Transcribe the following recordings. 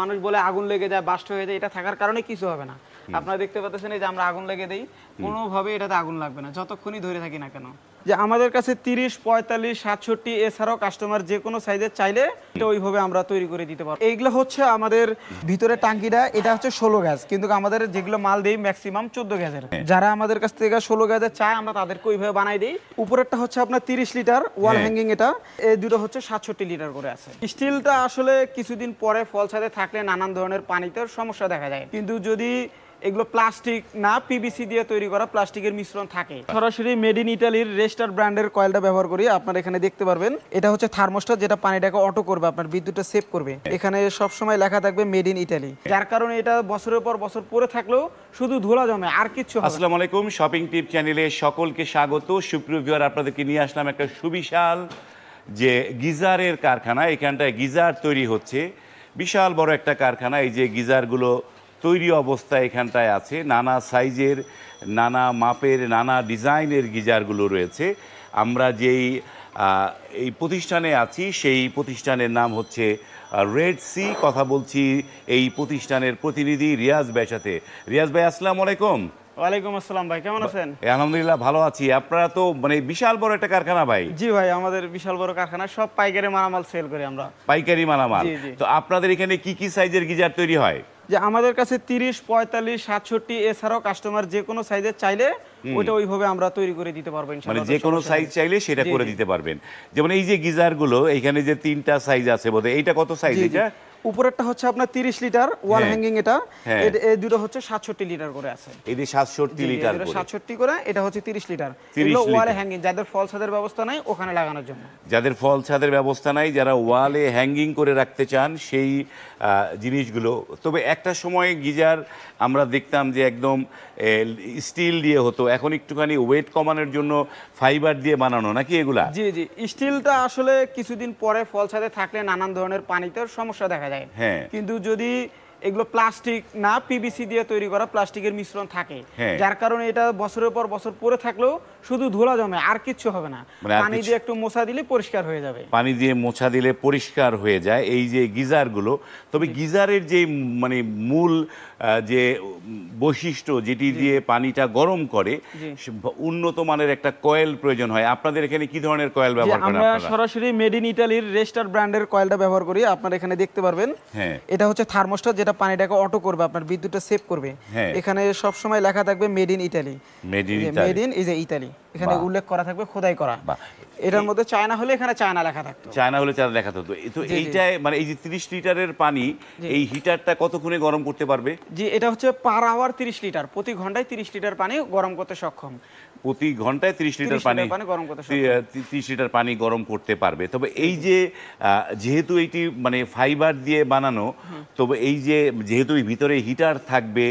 মানুষ বলে আগুন লেগে যায় বাস্ট হয়ে যায় এটা থাকার কারণে কিছু হবে না। আপনারা দেখতে পাচ্ছেন এই যে আমরা আগুন লেগে দেই কোনোভাবে এটাতে আগুন লাগবে না যতক্ষণই ধরে থাকি না কেন। যে আমাদের কাছে তিরিশ পঁয়তাল্লিশ সাতষট্টি এছাড়াও কাস্টমার যে কোনো সাইজের চাইলে এটা ওইভাবে আমরা তৈরি করে দিতে পারব। এইগুলো হচ্ছে আমাদের ভিতরে টাঙ্কিটা এটা হচ্ছে ষোলো গ্যাস। কিন্তু আমাদের যেগুলো মাল দেই ম্যাক্সিমাম চোদ্দ গ্যাসের। যারা আমাদের কাছ থেকে ষোলো গ্যাসের চায় আমরা তাদেরকে ওইভাবে বানাই দিই। উপরেরটা হচ্ছে আপনার তিরিশ লিটার ওয়াল হ্যাঁ। হ্যাঙ্গিং এটা। এই দুটো হচ্ছে সাতষট্টি লিটার করে আছে। স্টিলটা আসলে কিছুদিন পরে ফল ছাদে থাকলে নানান ধরনের পানিতে সমস্যা দেখা যায়। কিন্তু যদি এগুলো প্লাস্টিক না পিবিসি দিয়ে তৈরি করা প্লাস্টিকের মিশ্রণ থাকে। সরাসরি মেড ইন ইটালির রেস্টার ব্র্যান্ডের কয়েলটা ব্যবহার করি, আপনারা এখানে দেখতে পারবেন। এটা হচ্ছে থার্মোস্টার যেটা পানিটাকে অটো করবে, আপনার বিদ্যুৎটা সেভ করবে। এখানে সব সময় লেখা থাকবে মেড ইন ইটালি যার কারণে এটা বছরের পর বছর পরে থাকলেও শুধু ধুলা জমে, আর কিছু আসসালামু আলাইকুম শপিং টিপ চ্যানেলে সকলকে স্বাগত। সুপ্রিয় ভিউয়ার আপনাদেরকে নিয়ে আসলাম একটা সুবিশাল যে গিজারের কারখানা। এখানটায় গিজার তৈরি হচ্ছে। বিশাল বড় একটা কারখানা, এই যে গিজারগুলো তৈরি অবস্থায় এখানটায় আছে। নানা সাইজের নানা মাপের নানা ডিজাইনের গিজারগুলো রয়েছে। আমরা যেই এই প্রতিষ্ঠানে আছি সেই প্রতিষ্ঠানের নাম হচ্ছে রেড সি কথা বলছি এই প্রতিষ্ঠানের প্রতিনিধি রিয়াজ ভাইয়ের সাথে। রিয়াজ ভাই আসসালামু আলাইকুম। ওয়ালাইকুম আসসালাম ভাই কেমন আছেন? আলহামদুলিল্লাহ ভালো আছি। আপনারা তো মানে বিশাল বড় একটা কারখানা ভাই। জি ভাই আমাদের বিশাল বড় কারখানা সব পাইকারি মালামাল সেল করি আমরা। পাইকারি মালামাল। তো আপনাদের এখানে কি কি সাইজের গিজার তৈরি হয়? যে আমাদের কাছে তিরিশ পঁয়তাল্লিশ সাতষট্টি এছাড়াও কাস্টমার যে কোনো সাইজের চাইলে ওইটা ওইভাবে আমরা তৈরি করে দিতে পারবেন মানে যে কোনো সাইজ চাইলে সেটা করে দিতে পারবেন। যেমন এই যে গিজারগুলো এখানে যে তিনটা সাইজ আছে বোধহয় এইটা কত সাইজ। এটা? উপরেরটা হচ্ছে আপনার তিরিশ লিটার ওয়াল হ্যাঁ। হ্যাঙ্গিং এটা। হ্যাঁ। এই দুটো হচ্ছে সাতষট্টি লিটার করে আছে। এই যে সাতষট্টি লিটার করে। সাতষট্টি করে এটা হচ্ছে তিরিশ লিটার। এগুলো ওয়ালে। হ্যাঙ্গিং যাদের ফল ছাদের ব্যবস্থা নাই ওখানে লাগানোর জন্য। যাদের ফল ছাদের ব্যবস্থা নাই যারা ওয়ালে হ্যাঙ্গিং করে রাখতে চান সেই জিনিসগুলো। তবে একটা সময় গিজার আমরা দেখতাম যে একদম স্টিল দিয়ে হতো। এখন একটুখানি ওয়েট কমানোর জন্য ফাইবার দিয়ে বানানো নাকি এগুলা? জি জি। স্টিলটা আসলে কিছুদিন পরে ফল ছাদে থাকলে নানান ধরনের পানিতে সমস্যা দেখা যায়। হ্যাঁ। কিন্তু যদি এগুলো প্লাস্টিক না পিভিসি দিয়ে তৈরি করা প্লাস্টিকের মিশ্রণ থাকে। হ্যাঁ। যার কারণে এটা বছরের পর বছর পরে থাকলেও শুধু ধুলা জমে আর কিচ্ছু হবে না। মানে পানি দিয়ে একটু মোছা দিলে পরিষ্কার হয়ে যাবে। পানি দিয়ে মোছা দিলে পরিষ্কার হয়ে যায়। এই যে গিজারগুলো তবে গিজারের যে মানে মূল যে বৈশিষ্ট্য যেটি দিয়ে পানিটা গরম করে উন্নত মানের একটা কয়েল প্রয়োজন হয়। আপনাদের এখানে কি ধরনের কয়েল ব্যবহার করেন আমরা সরাসরি মেড ইন ইটালির রেস্টার ব্র্যান্ডের কয়েলটা ব্যবহার করি আপনারা এখানে দেখতে পারবেন। হ্যাঁ। এটা হচ্ছে থার্মোস্টার যেটা পানিটাকে অটো করবে আপনার বিদ্যুৎটা সেভ করবে। হ্যাঁ। এখানে সব সময় লেখা থাকবে made in Italy made in made in is Italy এখানে উল্লেখ করা থাকবে খোদাই করা। এটার মধ্যে চায়না হলে এখানে চায়না লেখা থাকতো। চায়না হলে চায়না দেখাতে হতো তো জি। মানে এই যে তিরিশ লিটারের পানি এই হিটারটা কতক্ষণে গরম করতে পারবে? জি এটা হচ্ছে পার আওয়ার তিরিশ লিটার। প্রতি ঘন্টায় তিরিশ লিটার পানি গরম করতে সক্ষম। প্রতি ঘন্টায় 30 লিটার পানি গরম করতে তিরিশ লিটার পানি গরম করতে পারবে। তবে এই যে যেহেতু এটি মানে ফাইবার দিয়ে বানানো তবে এই যে যেহেতু ভিতরে হিটার থাকবে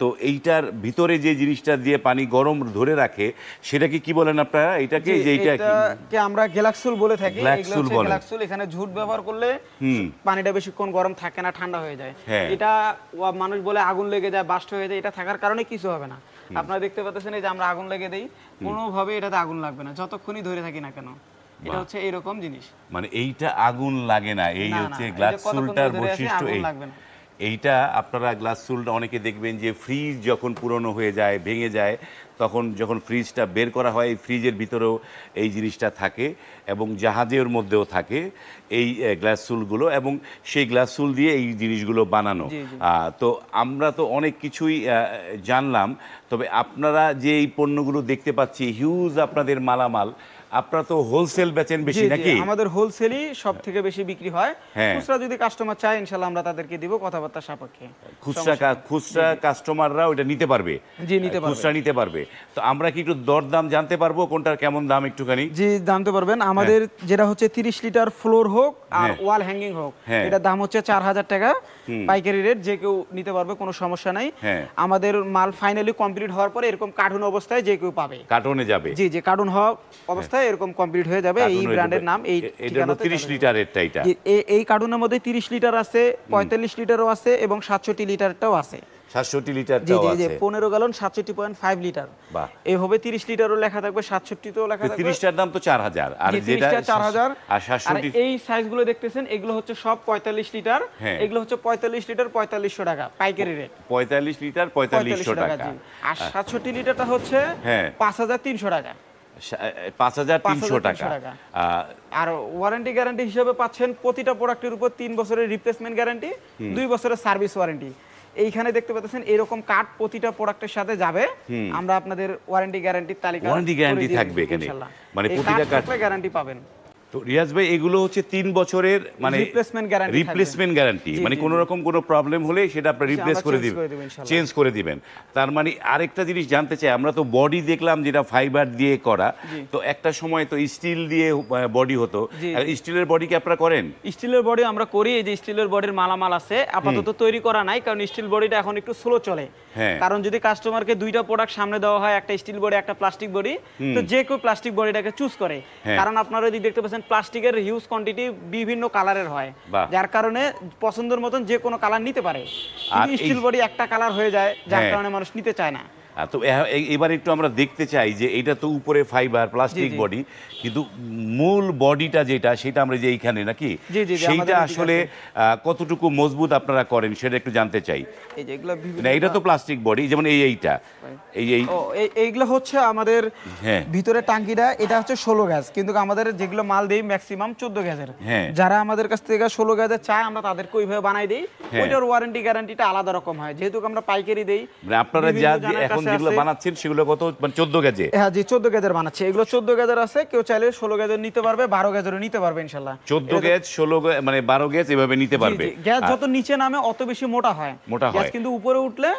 তো এইটার ভিতরে যে জিনিসটা দিয়ে পানি গরম ধরে রাখে সেটাকে কি বলেন আপনারা? এটাকে জি, যে এইটা কি? এটাকে আমরা গ্যালাক্সুল বলে থাকি। গ্যালাক্সুল বলেন। গ্যালাক্সুল। এখানে ঝুট ব্যবহার করলে। পানিটা বেশিক্ষণ গরম থাকে না ঠান্ডা হয়ে যায়। হ্যাঁ। এটা মানুষ বলে আগুন লেগে যায় বাস্ট হয়ে যায় এটা থাকার কারণে কিছু হবে না। আপনারা দেখতে পাচ্ছেন এই যে আমরা আগুন লেগে দেই কোনোভাবে এটাতে আগুন লাগবে না যতক্ষণই ধরে থাকি না কেন। এটা হচ্ছে এইরকম জিনিস। মানে এইটা আগুন লাগে না এই হচ্ছে এই যে গ্লাস কতক্ষণ সুলটার ধরে আছে, বৈশিষ্ট্য এই। এইটা আপনারা গ্লাস সুলটা অনেকে দেখবেন যে ফ্রিজ যখন পুরনো হয়ে যায় ভেঙে যায় তখন যখন ফ্রিজটা বের করা হয় এই ফ্রিজের ভিতরেও এই জিনিসটা থাকে এবং জাহাজের মধ্যেও থাকে এই গ্লাস সুলগুলো এবং সেই গ্লাস সুল দিয়ে এই জিনিসগুলো বানানো। তো আমরা তো অনেক কিছুই জানলাম তবে আপনারা যে এই পণ্যগুলো দেখতে পাচ্ছি হিউজ আপনাদের মালামাল আপনারা তো হোলসেল বেচেন বেশি নাকি? আমাদের হোলসেলই সব থেকে বেশি বিক্রি হয়। হ্যাঁ। খুচরা যদি কাস্টমার চায় ইনশাল্লাহ আমরা তাদেরকে দিব কথাবার্তা সাপেক্ষে। খুচরা খুচরা কাস্টমাররা ওটা নিতে পারবে। জি, নিতে পারবে। খুচরা নিতে পারবে। তো আমরা কি একটু দরদাম জানতে পারব কোনটার কেমন দাম একটুখানি? জি জানতে পারবেন। আমাদের যেটা হচ্ছে তিরিশ লিটার ফ্লোর হোক আর হ্যাঁ। ওয়াল হ্যাঙ্গিং হোক হ্যাঁ। এটার দাম হচ্ছে চার হাজার টাকা। পাইকারি রেট যে কেউ নিতে পারবে কোনো সমস্যা নাই। হ্যাঁ। আমাদের মাল ফাইনালি কমপ্লিট হওয়ার পরে এরকম কার্টুন অবস্থায় যে কেউ পাবে। কার্টনে যাবে। জি জি কার্টুন হওয়া অবস্থায় এরকম কমপ্লিট হয়ে যাবে। এই ব্র্যান্ডের নাম এই এটা হলো ঠিকানাতে তিরিশ যাবে। লিটারেরটা এটা। এই কার্টুনের মধ্যে তিরিশ লিটার আছে পঁয়তাল্লিশ লিটারও আছে এবং সাতষট্টি লিটারটাও আছে। সাতষট্টি জি লিটারটাও জি আছে। পনেরো গ্যালন সাতষট্টি পয়েন্ট ফাইভ লিটার। বাহ। এইভাবে লিটারও লেখা থাকবে সাতষট্টিতেও লেখা থাকবে। তিরিশটার দাম তো চার হাজার। আর যেটা 30টা 4000 আর আর সাতষট্টি এই সাইজগুলো দেখতেছেন এগুলো হচ্ছে সব পঁয়তাল্লিশ লিটার। হ্যাঁ। এগুলো হচ্ছে পঁয়তাল্লিশ লিটার পঁয়তাল্লিশশো টাকা পাইকারি রেট পঁয়তাল্লিশ লিটার পঁয়তাল্লিশশো টাকা। জি। আর সাতষট্টি লিটারটা হচ্ছে হ্যাঁ। পাঁচ হাজার তিনশো টাকা। পাঁচ হাজার তিনশো টাকা। আর ওয়ারেন্টি গ্যারান্টি হিসেবে পাচ্ছেন প্রতিটা প্রোডাক্টের উপর তিন বছরের রিপ্লেসমেন্ট গ্যারান্টি দুই বছরের সার্ভিস ওয়ারেন্টি এইখানে দেখতে পাচ্ছেন এরকম কার্ড প্রতিটা প্রোডাক্টের সাথে যাবে। আমরা আপনাদের ওয়ারেন্টি গ্যারান্টির তালিকা ওয়ারেন্টি গ্যারান্টি থাকবে এখানে। মানে প্রতিটা card- গ্যারান্টি পাবেন। তো রিয়াজ ভাই এগুলো হচ্ছে তিন বছরের মানে guarantee থাকবে। রিপ্লেসমেন্ট গ্যারান্টি মানে কোনো রকম কোনো প্রবলেম হলে সেটা আপনি রিপ্লেস করে দিবেন। চেঞ্জ করে দিবেন। তার মানে আরেকটা জিনিস জানতে চাই আমরা তো বডি দেখলাম যেটা ফাইবার দিয়ে করা। তো একটা সময় তো স্টিল দিয়ে বডি হতো। স্টিলের বডি কি আপনারা করেন? স্টিলের বডি আমরা করি এই যে স্টিলের বডির মালামাল আছে আপাতত তৈরি করা নাই কারণ স্টিল বডিটা এখন একটু স্লো চলে। হ্যাঁ। কারণ যদি কাস্টমারকে দুইটা প্রোডাক্ট সামনে দেওয়া হয় একটা স্টিল বডি একটা প্লাস্টিক বডি তো যে কেউ প্লাস্টিক বডিটাকে চুজ করে। হ্যাঁ। কারণ আপনারা যদি দেখতে পাচ্ছেন প্লাস্টিকের হিউজ কোয়ান্টিটি বিভিন্ন কালারের হয়। যার কারণে পছন্দের মতন যে কোনো কালার নিতে পারে। স্টিল বডি একটা কালার হয়ে যায় যার হ্যাঁ। কারণে মানুষ নিতে চায় না। তো এবার একটু আমরা দেখতে চাই যে এটা তো উপরে ফাইবার প্লাস্টিক বডি কিন্তু মূল বডিটা যেটা সেটা আমরা যে এইখানে নাকি? সেইটা আসলে কতটুকু মজবুত আপনারা করেন সেটা একটু জানতে চাই। না এটা তো প্লাস্টিক বডি যেমন এই এইটা। এই এই এইগুলো হচ্ছে আমাদের হ্যাঁ। ভিতরে টাঙ্কিটা এটা হচ্ছে ষোলো গ্যাস। কিন্তু আমাদের যেগুলো মাল দেই ম্যাক্সিমাম চোদ্দ গ্যাসের। হ্যাঁ। যারা আমাদের কাছ থেকে ষোলো গ্যাসের চায় আমরা তাদেরকে ওইভাবে বানাই দিই। হ্যাঁ। ওইটার ওয়ারেন্টি গ্যারান্টিটা আলাদা রকম হয়। যেহেতু আমরা পাইকারি দেই মানে আপনারা যা এখন যেগুলো বানাচ্ছেন সেগুলো কত? মানে চোদ্দ গেজে। হ্যাঁ জি চোদ্দ গ্যাজের বানাচ্ছে। এগুলো চোদ্দ গ্যাজের আছে কেউ চাইলে ষোলো গ্যাজের নিতে পারবে বারো গ্যাজেরও নিতে পারবে ইনশাল্লাহ। চোদ্দ গেজ ষোলো মানে বারো গেজ এভাবে নিতে পারবে। গ্যাস যত নিচে নামে অত বেশি মোটা হয়। মোটা হয়। কিন্তু উপরে উঠলে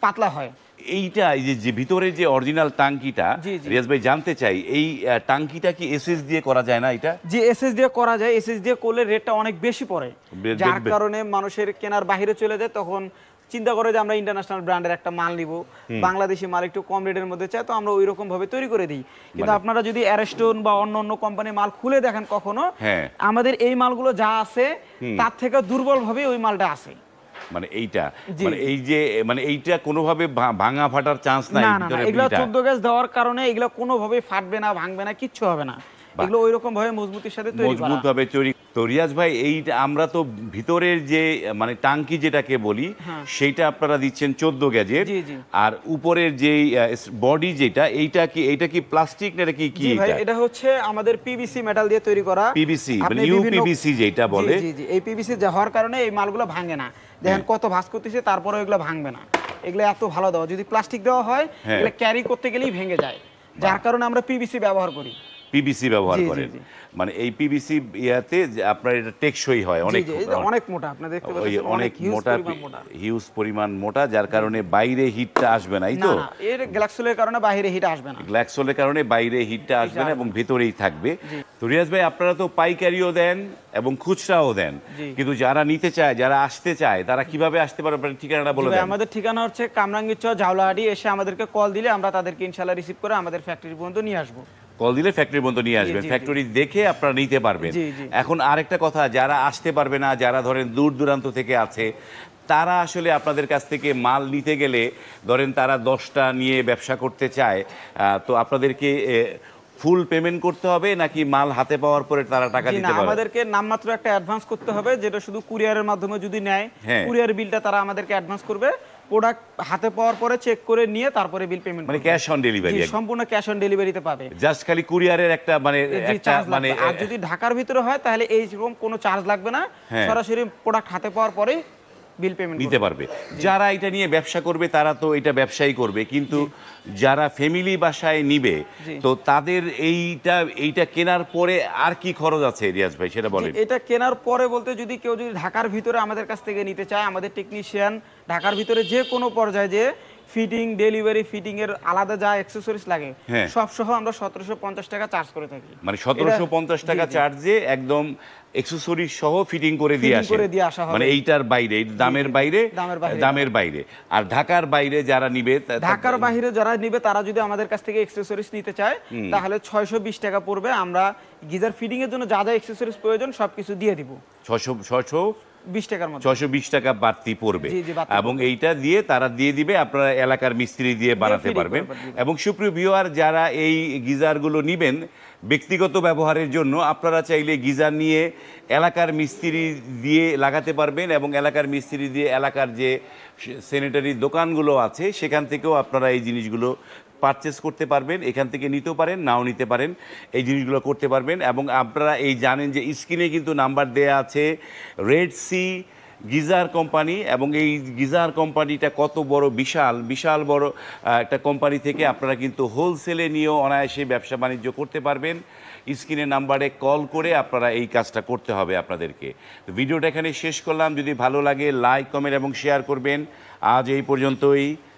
পাতলা হয়। এইটা এই যে- ভিতরে যে অরিজিনাল টাঙ্কিটা জি, জি। রিয়াজ ভাই জানতে চাই এই টাঙ্কিটা কি এসএস দিয়ে করা যায় না এটা? যে এসএস দিয়ে করা যায়। এসএস দিয়ে করলে রেটটা অনেক বেশি পড়ে। যার কারণে মানুষের কেনার বাইরে চলে যায় তখন চিন্তা করে যে আমরা ইন্টারন্যাশনাল ব্র্যান্ডের একটা মাল নিব বাংলাদেশি মাল একটু কম রেটের মধ্যে চাই তো আমরা ওই রকম ভাবে তৈরি করে দিই কিন্তু মানে- আপনারা যদি অ্যারেস্টোন বা অন্য অন্য কোম্পানির মাল খুলে দেখেন কখনো হ্যাঁ। আমাদের এই মালগুলো যা আছে তার থেকে দুর্বল ভাবে ওই মালটা আছে মানে এইটা। মানে এই যে মানে এইটা কোনোভাবে ভাঙা ফাটার চান্স নাই না না না এগুলো এইটা। চোদ্দ গ্যাস দেওয়ার কারণে এগুলো কোনোভাবে ফাটবে না ভাঙবে না কিচ্ছু হবে না এগুলো ওই রকম ভাবে মজবুতির সাথে মজবুত ভাবে তৈরি। তো রিয়াজ ভাই এই আমরা তো ভিতরের যে মানে টাঙ্কি যেটাকে বলি সেইটা আপনারা দিচ্ছেন চোদ্দ। আর উপরের যে বডি যেটা এইটা কি এইটা কি প্লাস্টিক না কি কি এটা হচ্ছে আমাদের পিভিসি মেটাল দিয়ে তৈরি করা। পিভিসি মানে যেটা বলে। এই পিভিসি হওয়ার কারণে এই মালগুলো ভাঙে না। দেখেন কত ভাঁজ করতেছে তারপরে এগুলো ভাঙবে না। এগুলো এত ভালো দেওয়া যদি প্লাস্টিক দেওয়া হয় হ্যাঁ। এগুলো ক্যারি করতে গেলেই ভেঙে যায়। যার কারণে আমরা পিভিসি ব্যবহার করি। পিভিসি ব্যবহার করেন। মানে এই পিভিসি ইয়াতে আপনার এটা টেকসই হয় অনেক অনেক মোটা আপনি দেখতে পাচ্ছেন অনেক মোটা হিউজ পরিমাণ মোটা যার কারণে বাইরে হিটটা আসবে না এই তো? এর গ্যালাক্সিলের কারণে বাইরে হিট আসবে না। গ্ল্যাক্সোলের কারণে বাইরে হিটটা আসবে না এবং ভেতরেই থাকবে। তো রিয়াজ ভাই আপনারা তো পাইকারিও দেন এবং খুচরাও দেন। কিন্তু যারা নিতে চায় যারা আসতে চায় তারা কীভাবে আসতে পারে? আপনার ঠিকানাটা বলে দেন। আমাদের ঠিকানা হচ্ছে কামরাঙ্গীর জাউলাহাটি এসে আমাদেরকে কল দিলে আমরা তাদেরকে ইনশাল্লাহ রিসিভ করে আমাদের ফ্যাক্টরি পর্যন্ত নিয়ে আসব। কল দিলে ফ্যাক্টরি পর্যন্ত নিয়ে আসবেন। ফ্যাক্টরি দেখে আপনারা নিতে পারবেন। এখন আরেকটা কথা যারা আসতে পারবে না যারা ধরেন দূর দূরান্ত থেকে আছে তারা আসলে আপনাদের কাছ থেকে মাল নিতে গেলে ধরেন তারা দশটা নিয়ে ব্যবসা করতে চায় আহ, তো আপনাদেরকে ফুল পেমেন্ট করতে হবে নাকি মাল হাতে পাওয়ার পরে তারা টাকা দিতে পারবে আমাদেরকে নামমাত্র একটা অ্যাডভান্স করতে হবে যেটা শুধু কুরিয়ারের মাধ্যমে যদি নেয় হ্যাঁ। কুরিয়ার বিলটা তারা আমাদেরকে অ্যাডভান্স করবে প্রোডাক্ট হাতে পাওয়ার পরে চেক করে নিয়ে তারপরে বিল পেমেন্ট মানে ক্যাশ অন ডেলিভারি সম্পূর্ণ ক্যাশ অন ডেলিভারিতে পাবে। জাস্ট খালি কুরিয়ারের একটা মানে একটা মানে আর যদি ঢাকার ভিতরে হয় তাহলে এইরকম কোনো চার্জ লাগবে না। হ্যাঁ। সরাসরি প্রোডাক্ট হাতে পাওয়ার পরেই বিল পেমেন্ট নিতে পারবে। যারা এটা নিয়ে ব্যবসা করবে তারা তো এটা ব্যবসায়ী করবে। কিন্তু যারা ফ্যামিলি বাসায় নিবে তো তাদের এইটা এইটা কেনার পরে আর কি খরচ আছে রিয়াজ ভাই? সেটা বলেন। এটা কেনার পরে বলতে যদি কেউ যদি ঢাকার ভিতরে আমাদের কাছ থেকে নিতে চায় আমাদের টেকনিশিয়ান ঢাকার ভিতরে যে কোনো পর্যায়ে যে ফিটিং ডেলিভারি ফিটিং এর আলাদা যা অ্যাক্সেসরিজ লাগে হ্যাঁ। সব সহ আমরা সতেরোশো পঞ্চাশ টাকা চার্জ করে থাকি। মানে সতেরোশো পঞ্চাশ জি, টাকা চার্জে একদম এক্সেসরিজ সহ ফিটিং করে দিয়ে আসে। করে দিয়ে আসা হবে। মানে এইটার বাইরে এই দামের বাইরে দামের বাইরে। আর ঢাকার বাইরে যারা নিবে ঢাকার বাইরে যারা নিবে তারা যদি আমাদের কাছ থেকে এক্সেসরিজ নিতে চায় তাহলে ছয়শো বিশ টাকা পড়বে। আমরা গিজার ফিটিং এর জন্য যা যা এক্সেসরিজ প্রয়োজন সবকিছু দিয়ে দিব। ছশো ছশো বিশ টাকার মতো। ছয়শো বিশ টাকা বাড়তি পড়বে। এবং এইটা দিয়ে তারা দিয়ে দিবে আপনারা এলাকার মিস্ত্রি দিয়ে বানাতে পারবেন। এবং সুপ্রিয় ভিউয়ার যারা এই গিজারগুলো নিবেন ব্যক্তিগত ব্যবহারের জন্য আপনারা চাইলে গিজার নিয়ে এলাকার মিস্ত্রি দিয়ে লাগাতে পারবেন এবং এলাকার মিস্ত্রি দিয়ে এলাকার যে স্যানিটারি দোকানগুলো আছে সেখান থেকেও আপনারা এই জিনিসগুলো পারচেস করতে পারবেন, এখান থেকে নিতেও পারেন, নাও নিতে পারেন, এই জিনিসগুলো করতে পারবেন। এবং আপনারা এই জানেন যে স্ক্রিনে কিন্তু নাম্বার দেয়া আছে রেড সি গিজার কোম্পানি এবং এই গিজার কোম্পানিটা কত বড়, বিশাল বিশাল বড় একটা কোম্পানি থেকে আপনারা কিন্তু হোলসেলে নিয়েও অনায়াসে ব্যবসা বাণিজ্য করতে পারবেন। স্ক্রিনের নাম্বারে কল করে আপনারা এই কাজটা করতে হবে আপনাদেরকে। ভিডিওটা এখানে শেষ করলাম। যদি ভালো লাগে লাইক কমেন্ট এবং শেয়ার করবেন। আজ এই পর্যন্তই।